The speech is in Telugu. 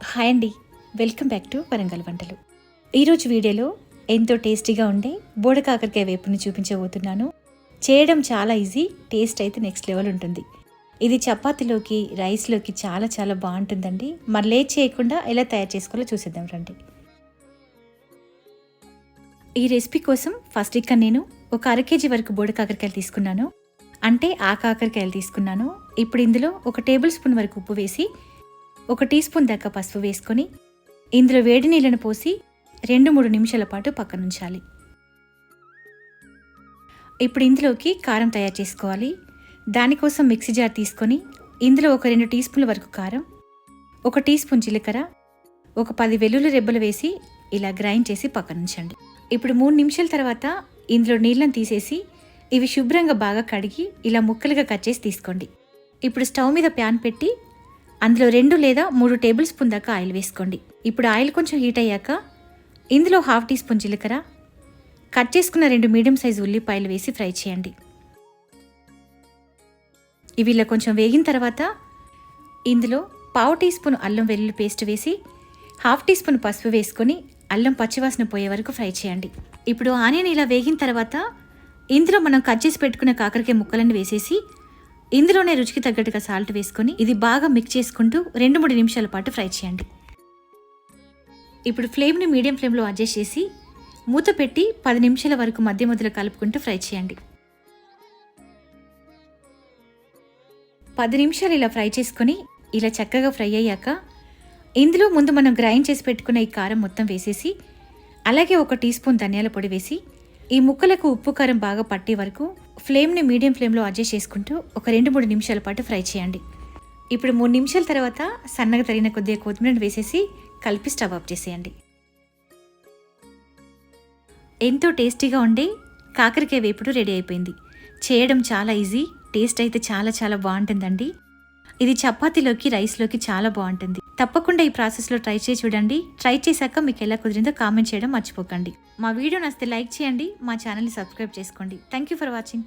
హాయ్ అండి. వెల్కమ్ బ్యాక్ టు వరంగల్ వంటలు. ఈరోజు వీడియోలో ఎంతో టేస్టీగా ఉండే బోడ కాకరకాయ వేపుని చూపించబోతున్నాను. చేయడం చాలా ఈజీ టేస్ట్ అయితే నెక్స్ట్ లెవెల్ ఉంటుంది. ఇది చపాతీలోకి రైస్లోకి చాలా చాలా బాగుంటుందండి. మరి లేట్ చేయకుండా ఎలా తయారు చేసుకోవాలో చూసేద్దాం రండి. ఈ రెసిపీ కోసం ఫస్ట్ ఇక్కడ నేను ఒక అర కేజీ వరకు బోడ కాకరకాయలు తీసుకున్నాను. అంటే ఆ కాకరకాయలు తీసుకున్నాను. ఇప్పుడు ఇందులో ఒక టేబుల్ స్పూన్ వరకు ఉప్పు వేసి ఒక టీ స్పూన్ దాకా పసుపు వేసుకొని ఇందులో వేడి నీళ్ళను పోసి రెండు మూడు నిమిషాల పాటు పక్కనుంచాలి ఇప్పుడు ఇందులోకి కారం తయారు చేసుకోవాలి. దానికోసం మిక్సీ జార్ తీసుకొని ఇందులో ఒక రెండు టీ స్పూన్ల వరకు కారం ఒక టీ స్పూన్ జీలకర్ర ఒక పది వెల్లుల్లి రెబ్బలు వేసి ఇలా గ్రైండ్ చేసి పక్కనుంచండి ఇప్పుడు మూడు నిమిషాల తర్వాత ఇందులో నీళ్ళని తీసేసి ఇవి శుభ్రంగా బాగా కడిగి ఇలా ముక్కలుగా కట్ చేసి తీసుకోండి. ఇప్పుడు స్టవ్ మీద ప్యాన్ పెట్టి అందులో రెండు లేదా మూడు టేబుల్ స్పూన్ దాకా ఆయిల్ వేసుకోండి. ఇప్పుడు ఆయిల్ కొంచెం హీట్ అయ్యాక ఇందులో హాఫ్ టీ స్పూన్ జీలకర్ర కట్ చేసుకున్న రెండు మీడియం సైజు ఉల్లిపాయలు వేసి ఫ్రై చేయండి. ఇవి ఇలా కొంచెం వేగిన తర్వాత ఇందులో పావు టీ స్పూన్ అల్లం వెల్లుల్లి పేస్ట్ వేసి హాఫ్ టీ స్పూన్ పసుపు వేసుకొని అల్లం పచ్చివాసన పోయే వరకు ఫ్రై చేయండి. ఇప్పుడు ఆనియన్ ఇలా వేగిన తర్వాత ఇందులో మనం కట్ చేసి పెట్టుకున్న కాకరకాయ ముక్కలను వేసేసి ఇందులోనే రుచికి తగ్గట్టుగా సాల్ట్ వేసుకొని ఇది బాగా మిక్స్ చేసుకుంటూ రెండు మూడు నిమిషాల పాటు ఫ్రై చేయండి. ఇప్పుడు ఫ్లేమ్ని మీడియం ఫ్లేమ్లో అడ్జస్ట్ చేసి మూత పెట్టి పది నిమిషాల వరకు మధ్య మధ్యలో కలుపుకుంటూ ఫ్రై చేయండి. పది నిమిషాలు ఇలా ఫ్రై చేసుకొని ఇలా చక్కగా ఫ్రై అయ్యాక ఇందులో ముందు మనం గ్రైండ్ చేసి పెట్టుకున్న ఈ కారం మొత్తం వేసేసి అలాగే ఒక టీ స్పూన్ ధనియాల పొడి వేసి ఈ ముక్కలకు ఉప్పు కారం బాగా పట్టే వరకు ఫ్లేమ్ని మీడియం ఫ్లేమ్లో అడ్జస్ట్ చేసుకుంటూ ఒక రెండు మూడు నిమిషాల పాటు ఫ్రై చేయండి. ఇప్పుడు మూడు నిమిషాల తర్వాత సన్నగా తరిగిన కొద్దిగా కొత్తిమీరను వేసేసి కలిపి స్టవ్ ఆఫ్ చేసేయండి. ఎంతో టేస్టీగా ఉండి కాకరకాయ వేపుడు రెడీ అయిపోయింది. చేయడం చాలా ఈజీ టేస్ట్ అయితే చాలా చాలా బాగుంటుందండి. ఇది చపాతీలోకి రైస్లోకి చాలా బాగుంటుంది. తప్పకుండా ఈ ప్రాసెస్లో ట్రై చేసి చూడండి. ట్రై చేశాక మీకు ఎలా కుదిరిందో కామెంట్ చేయడం మర్చిపోకండి. మా వీడియో నచ్చితే లైక్ చేయండి మా ఛానల్ని సబ్స్క్రైబ్ చేసుకోండి. Thank you for watching